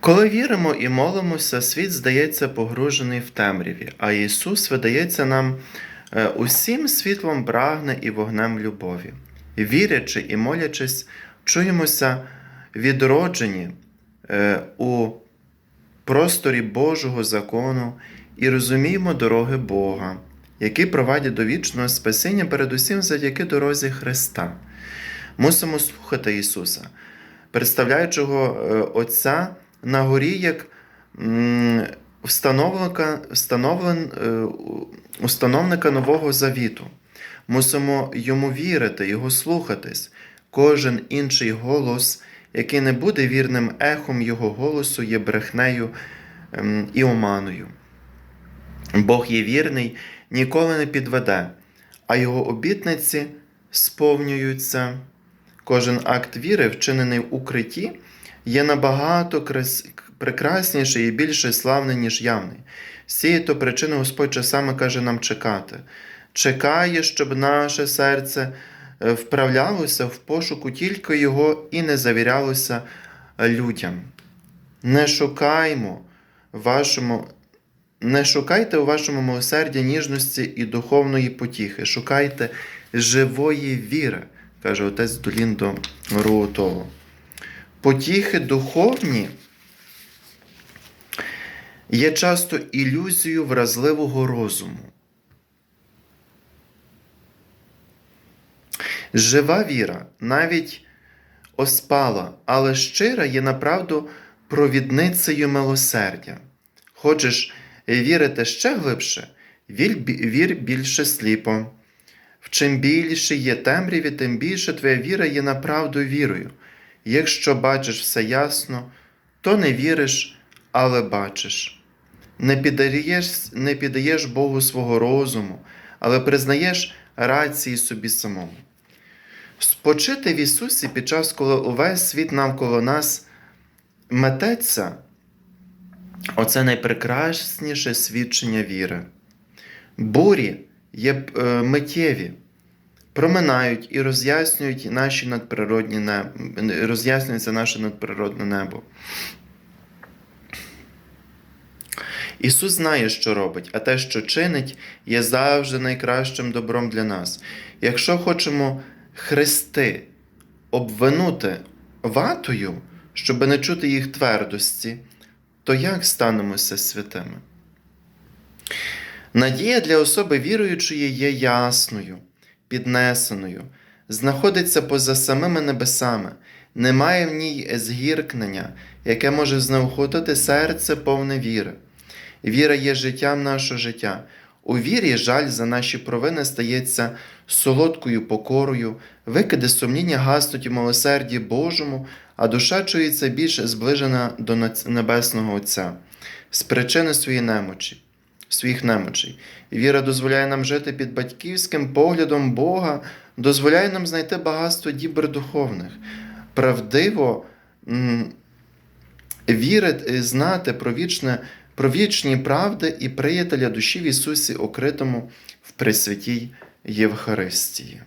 Коли віримо і молимося, світ здається погружений в темряві, а Ісус видається нам е, усім світлом прагне і вогнем любові. Вірячи і молячись, чуємося відроджені е, у просторі Божого закону і розуміємо дороги Бога, які провадять до вічного спасіння передусім завдяки дорозі Христа. Мусимо слухати Ісуса, представляючого е, Отця на горі як встановника, встановлен, е, установника нового завіту. Мусимо йому вірити, його слухатись. Кожен інший голос, який не буде вірним ехом його голосу, є брехнею ем, і оманою. Бог є вірний, ніколи не підведе, а його обітниці сповнюються. Кожен акт віри, вчинений в укритті, є набагато крас... прекрасніший і більше славний, ніж явний. З цієї то причини Господь часами каже нам чекати. Чекає, щоб наше серце е, вправлялося в пошуку тільки Його і не завірялося людям. Не шукаймо вашому, не шукайте у вашому милосерді ніжності і духовної потіхи, шукайте живої віри, каже отець Доліндо Руотоло. Потіхи духовні є часто ілюзією вразливого розуму. Жива віра навіть оспала, але щира є направду провідницею милосердя. Хочеш вірити ще глибше, вір, більше сліпо. В чим більше є темряві, тим більше твоя віра є направду вірою. Якщо бачиш все ясно, то не віриш, але бачиш. Не піддаєш, не піддаєш Богу свого розуму, але признаєш рації собі самому. Спочити в Ісусі під час, коли увесь світ навколо нас мететься, оце найпрекрасніше свідчення віри. Бурі є е, миттєві, проминають і роз'яснюють наші надприродні небо, роз'яснюється наше надприродне небо. Ісус знає, що робить, а те, що чинить, є завжди найкращим добром для нас. Якщо хочемо хрести обвинути ватою, щоб не чути їх твердості, то як станемося святими? Надія для особи віруючої є ясною, піднесеною, знаходиться поза самими небесами, немає в ній згіркнення, яке може знеохотити серце повне віри. Віра є життям нашого життя. У вірі жаль за наші провини стається солодкою покорою, викиди сумніння гаснуть у милосерді Божому, а душа чується більш зближена до Небесного Отця з причини своєї немочі, своїх немочей. Віра дозволяє нам жити під батьківським поглядом Бога, дозволяє нам знайти багатство дібр духовних. Правдиво вірити, знати про вічне про вічні правди і приятеля душі в Ісусі, окритому в Пресвятій Євхаристії.